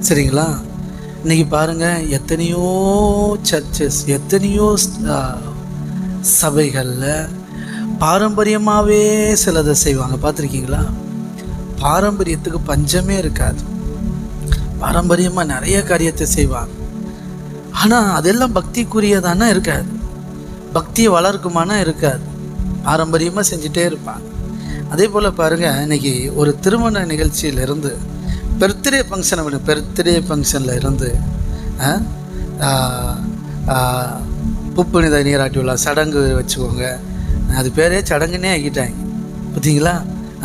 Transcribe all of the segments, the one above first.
சரிங்களா? இன்னைக்கு பாருங்கள் எத்தனையோ சர்ச்சஸ் எத்தனையோ சபைகளில் பாரம்பரியமாகவே சிலதை செய்வாங்க. பார்த்துருக்கீங்களா? பாரம்பரியத்துக்கு பஞ்சமே இருக்காது. பாரம்பரியமாக நிறைய காரியத்தை செய்வாங்க. ஆனால் அதெல்லாம் பக்திக்குரியதானா இருக்காது. பக்தியை வளர்க்குமானா இருக்காது. பாரம்பரியமாக செஞ்சுட்டே இருப்பாங்க. அதே போல் பாருங்கள் இன்னைக்கு ஒரு திருமண நிகழ்ச்சியிலிருந்து பர்த்டே ஃபங்க்ஷன் விட. பர்த்டே ஃபங்க்ஷனில் இருந்து ஆ, புப்புனித நீராட்டி விழா சடங்கு வச்சுக்கோங்க. அது பேரே சடங்குன்னே ஆக்கிட்டாங்க. பார்த்தீங்களா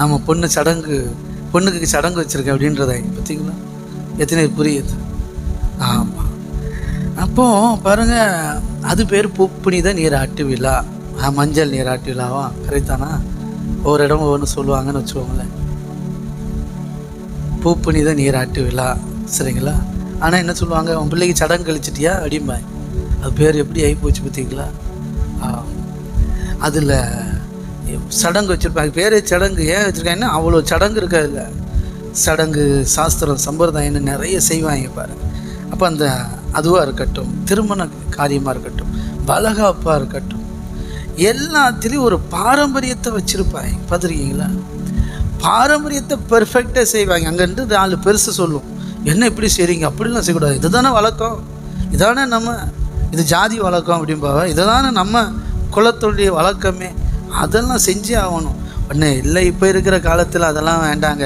ஆமாம் பொண்ணு சடங்கு பொண்ணுக்கு சடங்கு வச்சுருக்கேன் அப்படின்றதாங்க பார்த்தீங்களா எத்தனை புரியுது? ஆமாம் அப்போ பாருங்கள் அது பேர் புப்புனித நீராட்டு விழா. மஞ்சள் நீராட்டு விழாவா? கரெக்டானா ஒவ்வொரு இடம் ஒவ்வொன்று சொல்லுவாங்கன்னு வச்சுக்கோங்களேன். பூப்புனித நீராட்டு விழா சரிங்களா? ஆனால் என்ன சொல்லுவாங்க உன் பிள்ளைக்கு சடங்கு கழிச்சிட்டியா? அப்படிம்பாய் அது பேர் எப்படி ஆகி போச்சு பார்த்தீங்களா? அதில் சடங்கு வச்சுருப்பாங்க. பேர் சடங்கு. ஏன் வச்சுருக்காங்கன்னா அவ்வளோ சடங்கு இருக்காதுல்ல. சடங்கு சாஸ்திரம் சம்பிரதாயம்னு நிறைய செய்வாங்க பாருங்க அப்போ அந்த அதுவாக இருக்கட்டும் திருமண காரியமாக இருக்கட்டும் பலகாப்பாக இருக்கட்டும் எல்லாத்துலேயும் ஒரு பாரம்பரியத்தை வச்சுருப்பாங்க. பார்த்துருக்கீங்களா? பாரம்பரியத்தை பெர்ஃபெக்டாக செய்வாங்க. அங்கேருந்து நாலு பெருசு சொல்லுவோம் என்ன இப்படி செய்கிறீங்க அப்படிலாம் செய்யக்கூடாது. இதுதானே வழக்கம். இதானே நம்ம இது ஜாதி வழக்கம் அப்படிம்பாவ இதுதானே நம்ம குலத்துடைய வழக்கமே. அதெல்லாம் செஞ்சே ஆகணும். ஒன்று இல்லை இப்போ இருக்கிற காலத்தில் அதெல்லாம் வேண்டாங்க.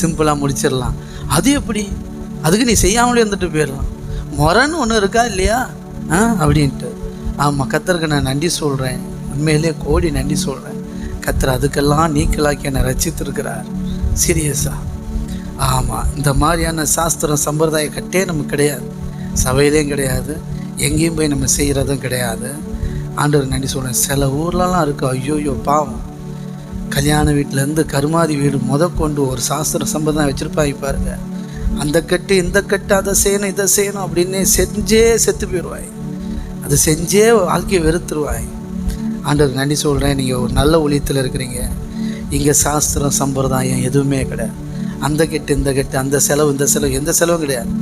சிம்பிளாக முடிச்சிடலாம். அது எப்படி? அதுக்கு நீ செய்யாமலே இருந்துட்டு போயிடலாம். முரன்னு ஒன்று இருக்கா இல்லையா? ஆ அப்படின்ட்டு. ஆமாம் கத்தருக்கு நான் நன்றி சொல்கிறேன் உண்மையிலே கோடி நன்றி சொல்கிறேன் கத்தர் அதுக்கெல்லாம் நீக்கலாக்கி என்னை ரசித்திருக்கிறார் சீரியஸா? ஆமாம் இந்த மாதிரியான சாஸ்திரம் சம்பிரதாய கட்டே நமக்கு கிடையாது. சபையிலையும் கிடையாது எங்கேயும் போய் நம்ம செய்கிறதும் கிடையாது. ஆண்டவர் நன்றி சொல்கிறேன் சில ஊர்லலாம் இருக்கும் ஐயோயோ பாவம். கல்யாண வீட்டிலேருந்து கருமாதி வீடு முத கொண்டு ஒரு சாஸ்திர சம்பிரதாயம் வச்சுருப்பாங்க பாருங்க. அந்த கட்டு இந்த கட்டு அதை செய்யணும் இதை செய்யணும் அப்படின்னு செஞ்சே செத்து போயிடுவாய். அதை செஞ்சே வாழ்க்கையை வெறுத்துருவாய். ஆண்டவருக்கு நன்றி சொல்கிறேன் நீங்கள் ஒரு நல்ல ஒழியத்தில் இருக்கிறீங்க. இங்கே சாஸ்திரம் சம்பிரதாயம் எதுவுமே கிடையாது. அந்த கெட்டு இந்த கெட்டு அந்த செலவு இந்த செலவு எந்த செலவும் கிடையாது.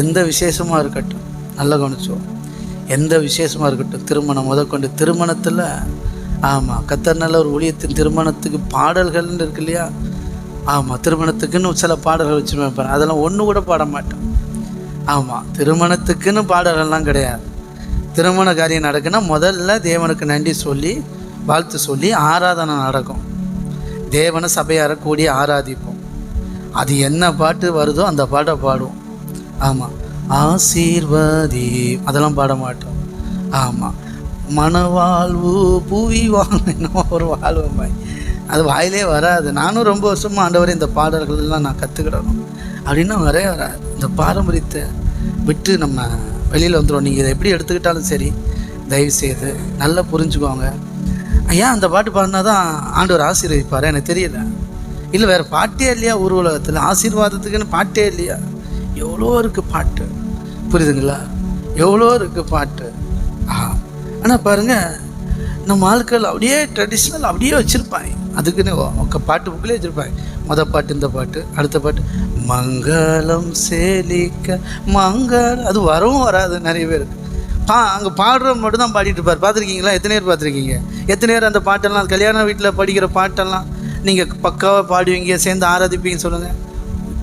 எந்த விசேஷமாக இருக்கட்டும் நல்லா கவனிச்சோம் எந்த விசேஷமாக இருக்கட்டும் திருமணம் முதற்கொண்டு திருமணத்தில் ஆமாம் கத்தர் நல்ல ஒரு ஊழியத்தின் திருமணத்துக்கு பாடல்கள்னு இருக்கு இல்லையா? ஆமாம் திருமணத்துக்குன்னு சில பாடல்கள் வச்சு வைப்பேன் அதெல்லாம் ஒன்று கூட பாட மாட்டேன். ஆமாம் திருமணத்துக்குன்னு பாடல்கள்லாம் கிடையாது. திருமண காரியம் நடக்குன்னா முதல்ல தேவனுக்கு நன்றி சொல்லி வாழ்த்து சொல்லி ஆராதனை நடக்கும். தேவனை சபையார கூடி ஆராதிப்போம். அது என்ன பாட்டு வருதோ அந்த பாட்டை பாடுவோம். ஆமாம் ஆசீர்வதி. அதெல்லாம் பாட மாட்டோம். ஆமாம் மனவாழ்வு புவி வாழ்வு ஒரு வாழ்வு பாய் அது வாயிலே வராது. நானும் ரொம்ப வருஷமாக ஆண்டவரை இந்த பாடல்கள் எல்லாம் நான் கற்றுக்கிடணும் அப்படின்னா வரவே வராது. இந்த பாரம்பரியத்தை விட்டு நம்ம வெளியில் வந்துடும் நீங்கள் இதை எப்படி எடுத்துக்கிட்டாலும் சரி தயவு செய்து நல்லா புரிஞ்சுக்கோங்க. ஏன் அந்த பாட்டு பாடினா தான் ஆண்டவர் ஆசீர்வதிப்பார்? எனக்கு தெரியல. இல்லை வேறு பாட்டே இல்லையா ஊர் உலகத்தில் ஆசீர்வாதத்துக்குன்னு பாட்டே இல்லையா? எவ்வளோ இருக்குது பாட்டு. புரியுதுங்களா? எவ்வளோ இருக்குது பாட்டு. ஆ. ஆனால் பாருங்கள் நம்ம ஆட்கள் அப்படியே ட்ரெடிஷ்னல் அப்படியே வச்சுருப்பாங்க. அதுக்குன்னு ஒக்க பாட்டு புக்கிலே வச்சுருப்பாங்க. மொதல் பாட்டு இந்த பாட்டு அடுத்த பாட்டு. மங்களம் சேலிக்க மங்கள் அது வரவும் வராது நிறைய பேருக்கு. பா அங்கே பாடுறவங்க மட்டும் தான் பாடிட்டு இருப்பார். பார்த்துருக்கீங்களா? எத்தனை பேர் பார்த்துருக்கீங்க? எத்தனை பேர் அந்த பாட்டெல்லாம் கல்யாண வீட்டில் படிக்கிற பாட்டெல்லாம் நீங்கள் பக்காவாக பாடுவீங்க சேர்ந்து ஆராதிப்பீங்க சொல்லுங்கள்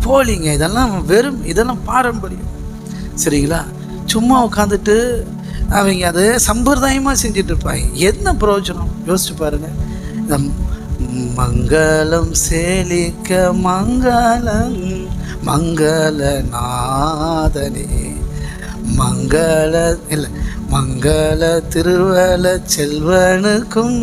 போலிங்க இதெல்லாம் வெறும் இதெல்லாம் பாரம்பரியம். சரிங்களா? சும்மா உட்காந்துட்டு அவங்க அதை சம்பிரதாயமாக செஞ்சுட்டு இருப்பாங்க. என்ன பிரயோஜனம்? யோசிச்சு பாருங்க. இந்த மங்களம் சேலிக்க மங்களம் மங்கள நாதனே. மங்கள இல்லை மங்கள திருவல செல்வனுக்கும்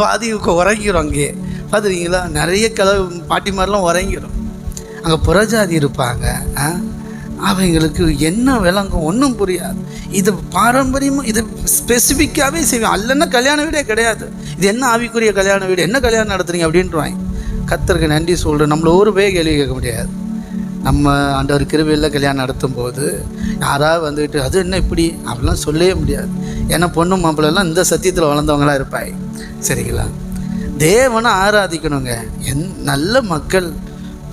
பாதி உறங்கிடும் அங்கே பார்த்துருக்கீங்களா? நிறைய கலவு பாட்டிமாரெலாம் உறங்கிடும் அங்கே புறஜாதி இருப்பாங்க அவங்களுக்கு என்ன விளங்கும் ஒன்றும் புரியாது. இது பாரம்பரியமும் இது ஸ்பெசிஃபிக்காகவே செய்வேன் அல்லன்னா கல்யாண வீடே கிடையாது. இது என்ன ஆவிக்குரிய கல்யாண வீடு? என்ன கல்யாணம் நடத்துறீங்க அப்படின்ட்டுவாங்க கத்தருக்கு நன்றி சொல்கிறேன் நம்மள ஒரு பேர் கேள்வி கேட்க முடியாது. நம்ம ஆண்டவர் கிருவியில் கல்யாணம் நடத்தும் போது யாராவது வந்துட்டு அது என்ன இப்படி? அப்படிலாம் சொல்லவே முடியாது. ஏன்னா பொண்ணு மாப்பிள்ளெல்லாம் இந்த சத்தியத்தில் வளர்ந்தவங்களா இருப்பாய் சரிங்களா? தேவனை ஆராதிக்கணுங்க. என் நல்ல மக்கள்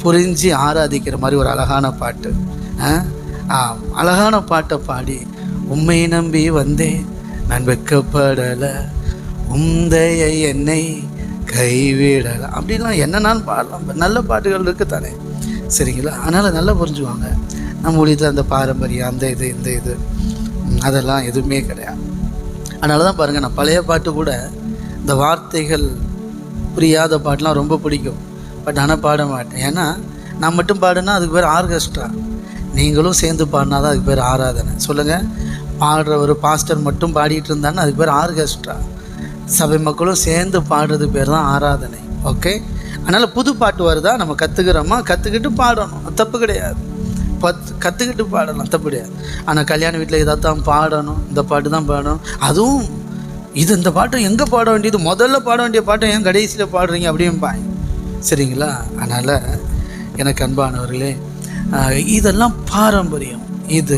புரிஞ்சு ஆராதிக்கிற மாதிரி ஒரு அழகான பாட்டு. ஆ? அழகான பாட்டை பாடி உண்மை நம்பி வந்தேன் நான் வெக்கப்படலை. உந்தைய என்னை கைவிடலை. அப்படிலாம் என்னன்னாலும் பாடலாம். நல்ல பாட்டுகள் இருக்குது தானே. சரிங்களா? அதனால் நல்லா புரிஞ்சுவாங்க. நம்ம வீட்டில் அந்த பாரம்பரியம் அந்த இது இந்த இது. அதெல்லாம் எதுவுமே கிடையாது. அதனால தான் பாருங்கள் நான் பழைய பாட்டு கூட இந்த வார்த்தைகள் புரியாத பாட்டெலாம் ரொம்ப பிடிக்கும். பட் ஆனால் பாட மாட்டேன். ஏன்னா நான் மட்டும் பாடுனா அதுக்கு பேர் ஆர்கெஸ்ட்ரா. நீங்களும் சேர்ந்து பாடினா தான் அதுக்கு பேர் ஆராதனை. சொல்லுங்கள் பாடுற ஒரு பாஸ்டர் மட்டும் பாடிட்டு இருந்தாங்கன்னா அதுக்கு பேர் ஆர்கெஸ்ட்ரா. சபை மக்களும் சேர்ந்து பாடுறது பேர் தான் ஆராதனை. ஓகே? அதனால் புது பாட்டு வருதா நம்ம கற்றுக்கிறோமா கற்றுக்கிட்டு பாடணும். தப்பு கிடையாது. பத் கற்றுக்கிட்டு பாடலாம். தப்பு கிடையாது. ஆனால் கல்யாண வீட்டில் இதை தான் பாடணும். இந்த பாட்டு தான் பாடணும். அதுவும் இது இந்த பாட்டு எங்கே பாட வேண்டியது? முதல்ல பாட வேண்டிய பாட்டை ஏன் கடைசியில் பாடுறீங்க அப்படிம்பாங்க. சரிங்களா? அதனால் எனக்கு அன்பானவர்களே இதெல்லாம் பாரம்பரியம். இது